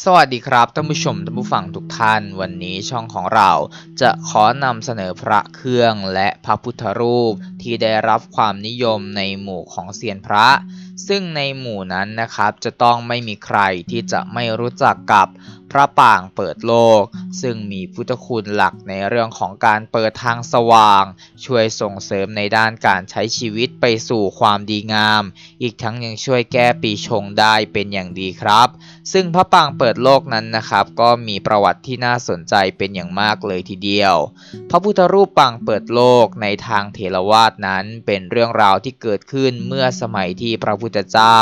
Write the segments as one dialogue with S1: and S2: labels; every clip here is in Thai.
S1: สวัสดีครับท่านผู้ชมท่านผู้ฟังทุกท่าน วันนี้ช่องของเราจะขอนำเสนอพระเครื่องและพระพุทธรูปที่ได้รับความนิยมในหมู่ของเซียนพระ ซึ่งในหมู่นั้นนะครับจะต้องไม่มีใครที่จะไม่รู้จักกับ พระป่างเปิดโลก ซึ่งมีพุทธคุณหลักในเรื่องของการเปิดทางสว่าง ช่วยส่งเสริมในด้านการใช้ชีวิตไปสู่ความดีงาม อีกทั้งยังช่วยแก้ปีชงได้เป็นอย่างดีครับ ซึ่งพระปางเปิดโลกนั้นนะครับ ก็มีประวัติที่น่าสนใจเป็นอย่างมากเลยทีเดียว พระพุทธรูปปางเปิดโลกในทางเถรวาทนั้นเป็นเรื่องราวที่เกิดขึ้นเมื่อสมัยที่พระพุทธเจ้า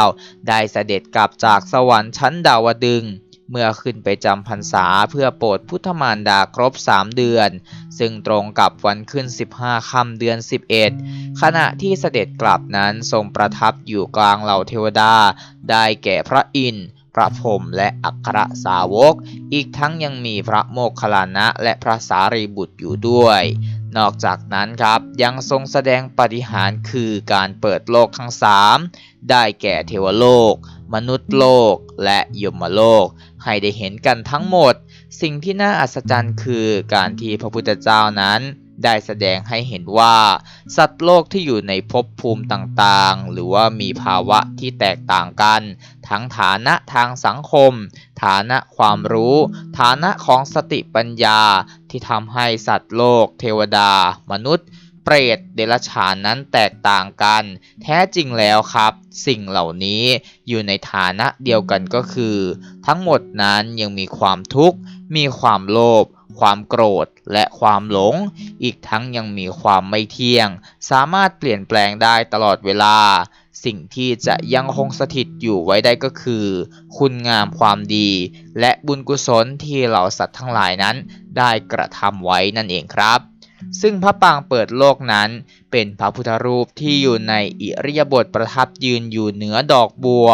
S1: ได้เสด็จกลับจากสวรรค์ชั้นดาวดึง เมื่อขึ้นไปจำพรรษาเพื่อโปรดพุทธมารดาครบ 3 เดือน ซึ่งตรงกับวันขึ้น 15ค่ำเดือน 11 ขณะที่เสด็จกลับนั้นทรงประทับอยู่กลางเหล่าเทวดา ได้แก่พระอินทร์พระพรหมและอัครสาวก อีกทั้งยังมีพระโมคคัลลานะและพระสารีบุตรอยู่ด้วย นอกจากนั้นครับยังทรงแสดงปฏิหารคือการเปิดโลกทั้งสามได้แก่เทวโลก มนุษย์โลก และยมโลก ให้ได้เห็นกันทั้งหมด สิ่งที่น่าอัศจรรย์คือการที่พระพุทธเจ้านั้น ได้แสดงให้เห็นว่า สัตว์โลกที่อยู่ในภพภูมิต่างๆ หรือว่ามีภาวะที่แตกต่างกัน ทั้งฐานะทางสังคม ฐานะความรู้ ฐานะของสติปัญญาที่ทำให้สัตว์โลก เทวดา มนุษย์เปรตเดรัจฉานนั้นแตกต่างกัน แท้จริงแล้วครับ สิ่งเหล่านี้อยู่ในฐานะเดียวกันก็คือ ทั้งหมดนั้นยังมีความทุกข์ มีความโลภ ความโกรธ และความหลง อีกทั้งยังมีความไม่เที่ยง สามารถเปลี่ยนแปลงได้ตลอดเวลา สิ่งที่จะยังคงสถิตอยู่ไว้ได้ก็คือ คุณงามความดี และบุญกุศลที่เหล่าสัตว์ทั้งหลายนั้นได้กระทำไว้นั่นเองครับ ซึ่งพระปางเปิดโลกนั้น เป็นพระพุทธรูปที่อยู่ในอิริยาบถประทับยืนอยู่เหนือดอกบัว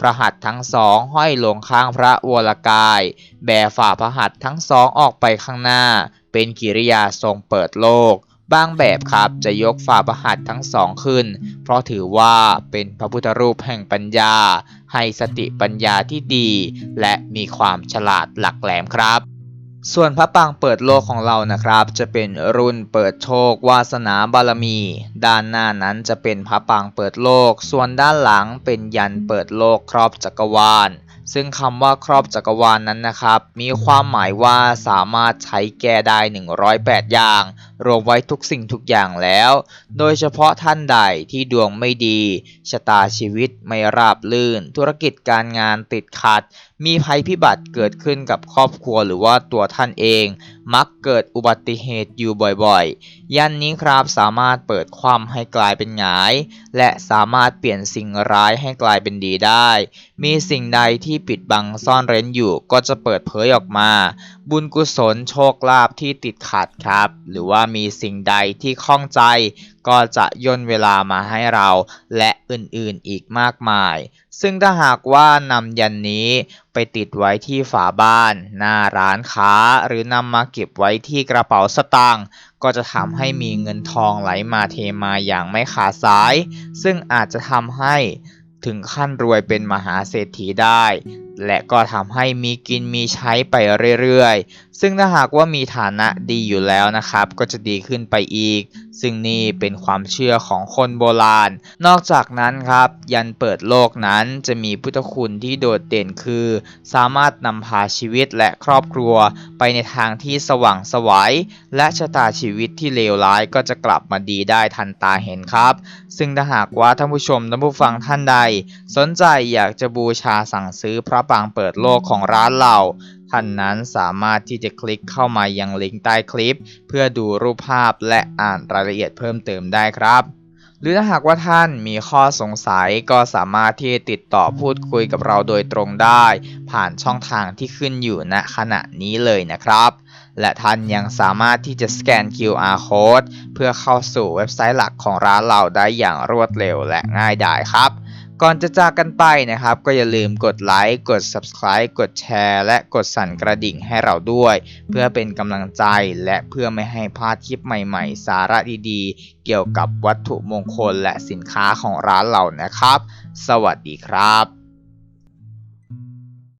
S1: พระหัตถ์ทั้งสองห้อยลงข้างพระวรกาย แบฝ่าพระหัตถ์ทั้งสองออกไปข้างหน้า เป็นกิริยาทรงเปิดโลก บางแบบครับจะยกฝ่าพระหัตถ์ทั้งสองขึ้น เพราะถือว่าเป็นพระพุทธรูปแห่งปัญญา ให้สติปัญญาที่ดี และมีความฉลาดหลักแหลมครับ ส่วนพระปางเปิดโลกของเรานะครับ จะเป็นรุ่นเปิดโชควาสนาบารมี ด้านหน้านั้นจะเป็นพระปางเปิดโลก ส่วนด้านหลังเป็นยันเปิดโลกครอบจักรวาล ซึ่งคำว่าครอบจักรวาลนนั้นนะครับ มีความหมายว่าสามารถใช้แก้ได้ 108 อย่างรวมไว้ทุกสิ่งทุกอย่างแล้ว โดยเฉพาะท่านใดที่ดวงไม่ดี ชะตาชีวิตไม่ราบลื่น ธุรกิจการงานติดขัด มีภัยพิบัติเกิดขึ้นกับครอบครัวหรือว่าตัวท่านเอง มักเกิดอุบัติเหตุอยู่บ่อยๆ ยันนี้ครับสามารถเปิดความให้กลายเป็นหงาย และสามารถเปลี่ยนสิ่งร้ายให้กลายเป็นดีได้ มีสิ่งใดที่ปิดบังซ่อนเร้นอยู่ก็จะเปิดเผยออกมาบุญกุศลโชคลาภที่ติดขัดครับ หรือว่ามีสิ่งใดที่ข้องใจ ก็จะย่นเวลามาให้เราและอื่นๆอีกมากมาย ซึ่งถ้าหากว่านำยันนี้ไปติดไว้ที่ฝาบ้าน หน้าร้านค้า หรือนำมาเก็บไว้ที่กระเป๋าสตางค์ก็จะทำให้มีเงินทองไหลมาเทมาอย่างไม่ขาดสาย ซึ่งอาจจะทำให้ถึงขั้นรวยเป็นมหาเศรษฐีได้และก็ทำให้มีกินมีใช้ไปเรื่อยๆ ซึ่งถ้าหากว่ามีฐานะดีอยู่แล้วนะครับ ก็จะดีขึ้นไปอีก ซึ่งนี่เป็นความเชื่อของคนโบราณ นอกจากนั้นครับ ยันเปิดโลกนั้นจะมีพุทธคุณที่โดดเด่นคือ สามารถนำพาชีวิตและครอบครัว ไปในทางที่สว่างไสวัย และชะตาชีวิตที่เลวร้ายก็จะกลับมาดีได้ทันตาเห็นครับ ซึ่งถ้าหากว่าท่านผู้ชมท่านผู้ฟังท่านใด สนใจอยากจะบูชาสั่งซื้อพระปางเปิดโลกของร้านเราท่านนั้นสามารถที่จะคลิกเข้ามายังลิงก์ใต้คลิป เพื่อดูรูปภาพและอ่านรายละเอียดเพิ่มเติมได้ครับ หรือถ้าหากว่าท่านมีข้อสงสัยก็สามารถที่จะติดต่อพูดคุยกับเราโดยตรงได้ ผ่านช่องทางที่ขึ้นอยู่ณขณะนี้เลยนะครับและท่านยังสามารถที่จะสแกน QR code เพื่อเข้าสู่เว็บไซต์หลักของร้านเราได้อย่างรวดเร็วและง่ายดายครับ ก่อนจะจากกันไปนะครับ ก็อย่าลืมกดไลค์กด Subscribe กดแชร์และกดสั่นกระดิ่งให้เราด้วย เพื่อเป็นกำลังใจและเพื่อไม่ให้พลาดคลิปใหม่ๆ สาระดีๆ เกี่ยวกับวัตถุมงคลและสินค้าของร้านเรานะครับ สวัสดีครับ